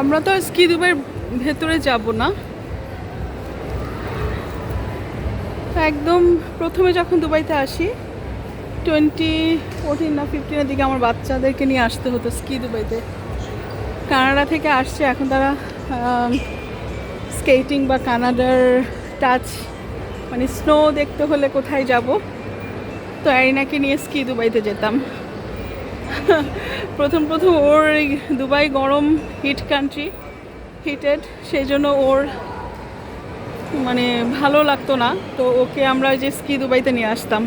আমরা তো স্কি দুবাইয়ের ভেতরে যাব না। একদম প্রথমে যখন দুবাইতে আসি টোয়েন্টি ফোরটিন না ফিফটিনের দিকে আমার বাচ্চাদেরকে নিয়ে আসতে হতো স্কি দুবাইতে। কানাডা থেকে আসছে, এখন তারা স্কেটিং বা কানাডার টাচ মানে স্নো দেখতে হলে কোথায় যাব? তো অ্যারিনাকে নিয়ে স্কি দুবাইতে যেতাম। প্রথম প্রথম ওর এই দুবাই গরম হিট কান্ট্রি হিটেড সেই জন্য ওর মানে ভালো লাগতো না। তো ওকে আমরা ওই যে স্কি দুবাইতে নিয়ে আসতাম।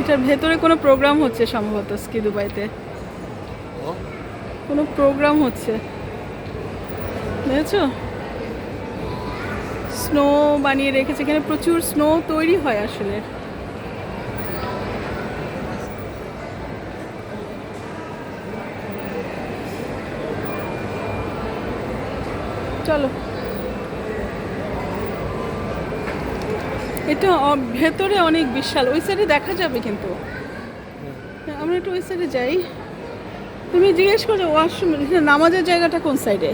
এটার ভেতরে কোনো প্রোগ্রাম হচ্ছে সম্ভবত স্কি দুবাইতে? কোনো প্রোগ্রাম হচ্ছে। বুঝেছ স্নো বানিয়ে রেখেছে, এখানে প্রচুর স্নো তৈরি হয় আসলে। চলো। এটা ভেতরে অনেক বিশাল, ওই সাইডে দেখা যাবে কিন্তু। আমরা একটু ওই সাইডে যাই। তুমি জিজ্ঞেস করো ওয়াশরুম নামাজের জায়গাটা কোন সাইডে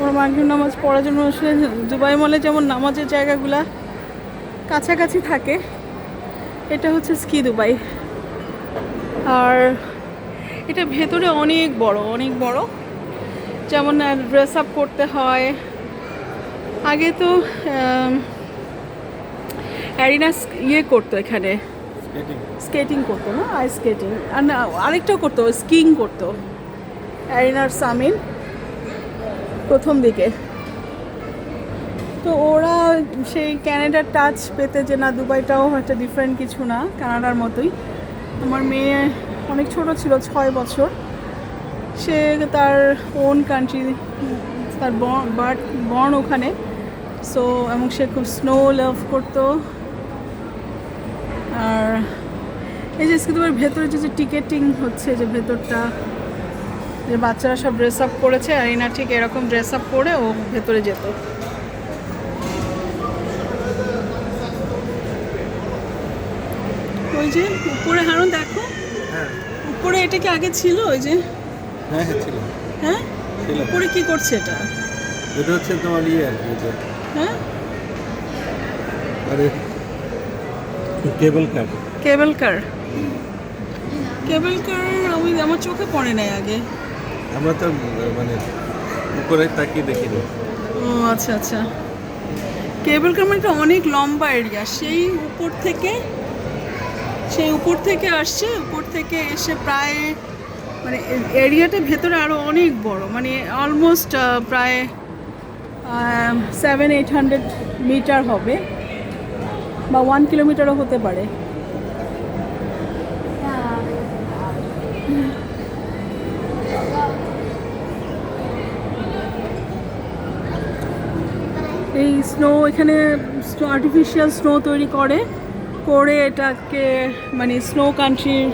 ওরা মাগরিব নামাজ পড়ার জন্য আসলে দুবাই মলে যেমন নামাজের জায়গাগুলা কাছাকাছি থাকে এটা হচ্ছে স্কি দুবাই। আর এটা ভেতরে অনেক বড় অনেক বড়। যেমন ড্রেস আপ করতে হয়। আগে তো অ্যারিনা ইয়ে করতো এখানে। স্কেটিং করতো না? আইস স্কেটিং আর না আরেকটাও করতো স্কিং করতো। অ্যারিনার সামিন। প্রথম দিকে। তো ওরা সেই ক্যানাডার টাচ পেতে যে, না, দুবাইটাও একটা ডিফারেন্ট কিছু না কানাডার মতোই। আমার মেয়ে অনেক ছোট ছিল, ছয় বছর। সে তার ওন কান্ট্রি তার বার্থ বর্ন ওখানে। সো এবং সে খুব স্নো লাভ করতো। আর এই যে কিন্তু ভেতরে যে টিকেটিং হচ্ছে, যে ভেতরটা যে বাচ্চারা সব ড্রেস আপ করেছে আর এনা ঠিক এরকম ড্রেস আপ করে ও ভেতরে যেত। ওই যে উপরে হারুন দেখো। হ্যাঁ। উপরে এটা কি আগে ছিল ওই যে? হ্যাঁ হ্যাঁ ছিল। হ্যাঁ? উপরে কি করছে এটা? এটা হচ্ছে তোমার ইয়ে আর কি হ্যাঁ? আরে কেবল কার কেবল কার কেবল কার আমি আমার চোখে পড়ে নাই আগে। আমরা তো মানে উপরে তাকিয়ে দেখিনি। ও আচ্ছা আচ্ছা। কেবল কার মানে একটা অনেক লম্বা এরিয়া সেই উপর থেকে, সেই উপর থেকে আসছে, উপর থেকে এসে প্রায় মানে এরিয়াটা ভেতরে আরও অনেক বড়। মানে অলমোস্ট প্রায় সেভেন এইট হান্ড্রেড মিটার হবে। বা ওয়ান কিলোমিটারও হতে পারে। এই স্নো এখানে আর্টিফিশিয়াল স্নো তৈরি করে করে এটাকে মানে স্নো কান্ট্রির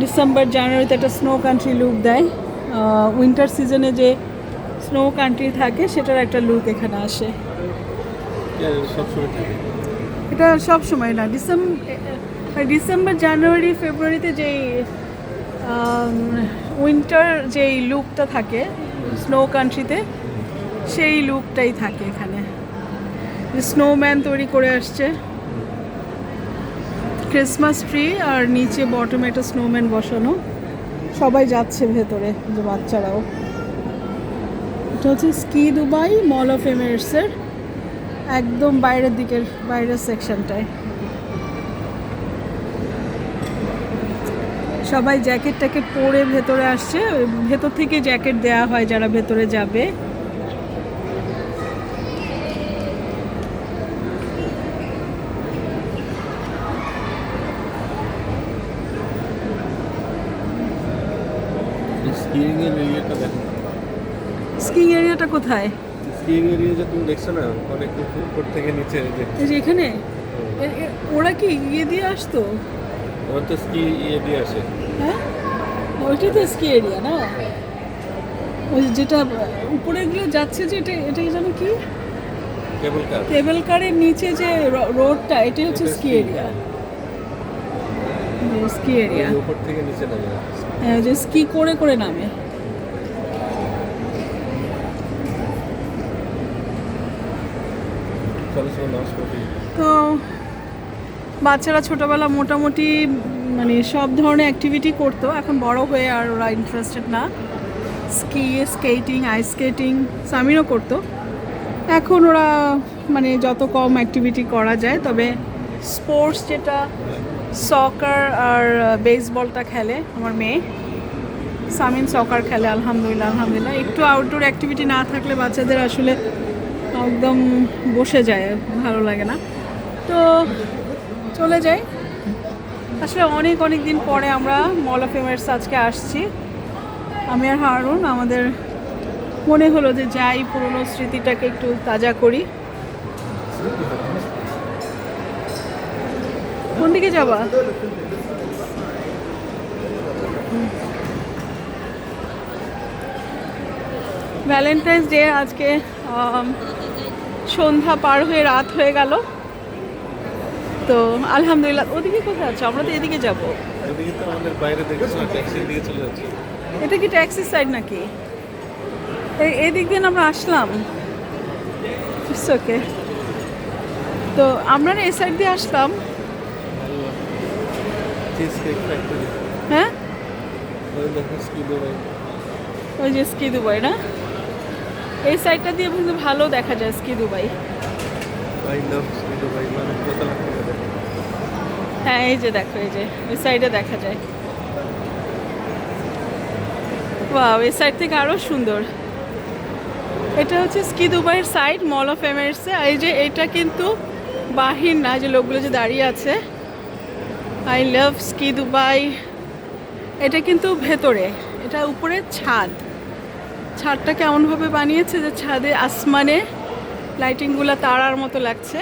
ডিসেম্বর জানুয়ারিতে একটা স্নো কান্ট্রি লুক দেয়। উইন্টার সিজনে যে স্নো কান্ট্রি থাকে সেটার একটা লুক এখানে আসে। এটা সব সময় না। ডিসেম্বর ডিসেম্বর জানুয়ারি ফেব্রুয়ারিতে যেই উইন্টার যেই লুকটা থাকে স্নো কান্ট্রিতে সেই লুকটাই থাকে এখানে। স্নোম্যান তৈরি করে আসছে। ক্রিসমাস ট্রি আর নিচে বটমে একটা স্নোম্যান বসানো। সবাই যাচ্ছে ভেতরে, যে বাচ্চারাও। এটা হচ্ছে স্কি দুবাই মল অফ এমিরেটসের একদম বাইরের দিকের, বাইরের সেকশনটায় সবাই জ্যাকেট ট্যাকেট পরে ভেতরে আসছে। ভেতর থেকে জ্যাকেট দেওয়া হয় যারা ভেতরে যাবে। স্কিইং এর এরিয়াটা দেখো। স্কিং এরিয়াটা কোথায়? স্কিইং এরিয়া যে তুমি দেখছ না অনেক উপর থেকে নিচে যে এখানে? ওরা কি ইয়ে দিয়ে আসতো? ওরা তো স্কি ইয়ে দিয়ে আসে। হ্যাঁ? ওইটা তো স্কি এরিয়া না? ওই যেটা উপরে গুলো যাচ্ছে যে এটা এটা যেন কি? কেবল কার কেবল কারের নিচে যে রোডটা এটা হচ্ছে স্কি এরিয়া স্কি এরিয়া উপর থেকে নিচে নামে হ্যাঁ, যে স্কি করে করে নামে? তো বাচ্চারা ছোটোবেলা মোটামুটি মানে সব ধরনের অ্যাক্টিভিটি করতো। এখন বড় হয়ে আর ওরা ইন্টারেস্টেড না। স্কি স্কেটিং আইস স্কেটিং সামিরও করতো। এখন ওরা মানে যত কম অ্যাক্টিভিটি করা যায় তবে স্পোর্টস যেটা সকার আর বেসবলটা খেলে আমার মেয়ে। সামিন সকার খেলে, আলহামদুলিল্লাহ আলহামদুলিল্লাহ। একটু আউটডোর অ্যাক্টিভিটি না থাকলে বাচ্চাদের আসলে একদম বসে যায়, ভালো লাগে না। তো চলে যাই। আসলে অনেক অনেক দিন পরে আমরা মল অফ এমার্স আজকে আসছি। আমি আর হারুন, আমাদের মনে হলো যে যাই পুরনো স্মৃতিটাকে একটু তাজা করি। কোন দিকে যাবা? ভ্যালেন্টাইন্স ডে আজকে সন্ধ্যা পার হয়ে রাত হয়ে গেল। তো আলহামদুলিল্লাহ ওদিকে কোথায় আছো? আমরা তো এদিকে যাব। এটা কি ট্যাক্সি সাইড নাকি? এই এদিক দিয়ে না আমরা আসলাম। ওকে তো আমরা না এই সাইড দিয়ে আসলাম। হ্যাঁ? ওই স্কি দুবাই। যে স্কি দুবাই না? এই সাইডটা দিয়ে কিন্তু ভালো দেখা যায় স্কি দুবাই। মানে হ্যাঁ এই যে দেখো এই যে ওই সাইডে দেখা যায়। ওয়াও এই সাইড থেকে আরও সুন্দর। এটা হচ্ছে স্কি দুবাইয়ের সাইড মল অফ এমারেটসে এই যে এটা কিন্তু বাহির না যে লোকগুলো যে দাঁড়িয়ে আছে। আই লাভ স্কি দুবাই এটা কিন্তু ভেতরে, এটা উপরে ছাদ। ছাদটা কেমনভাবে বানিয়েছে যে ছাদে আসমানে লাইটিংগুলো তারার মতো লাগছে।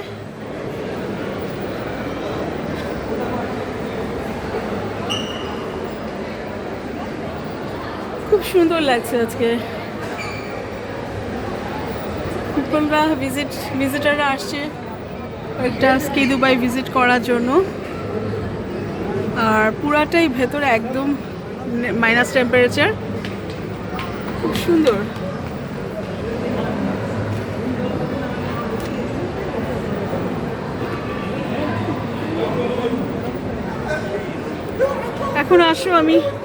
খুব সুন্দর লাগছে আজকে। পিপলরা ভিজিট ভিজিটাররা আসছে একটা স্কি দুবাই ভিজিট করার জন্য। আর পুরাটাই ভেতরে একদম মাইনাস টেম্পারেচার খুব সুন্দর। এখন আসো আমি